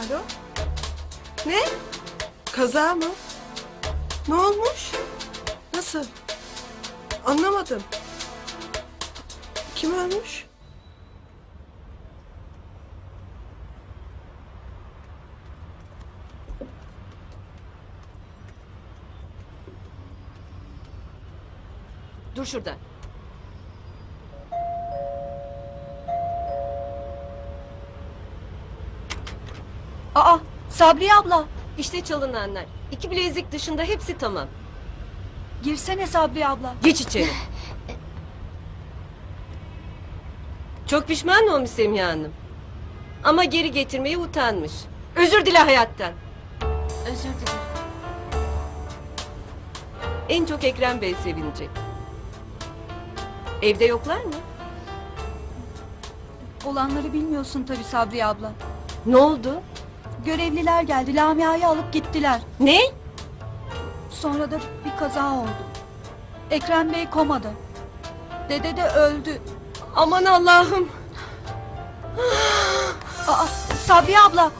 Alo? Ne? Kaza mı? Ne olmuş? Nasıl? Anlamadım. Kim ölmüş? Dur şurada. Aa Sabriye abla. İşte çalınanlar. İki bilezik dışında hepsi tamam. Girsene Sabriye abla. Geç içeri. Çok pişman olmuş Semiha Hanım. Ama geri getirmeye utanmış. Özür dile hayattan. Özür dilerim. En çok Ekrem Bey sevinecek. Evde yoklar mı? Olanları bilmiyorsun tabii Sabriye abla. Ne oldu? Görevliler geldi Lamia'yı alıp gittiler. Ne? Sonra da bir kaza oldu. Ekrem Bey komada. Dede de öldü. Aman Allah'ım. Aa Sabriye abla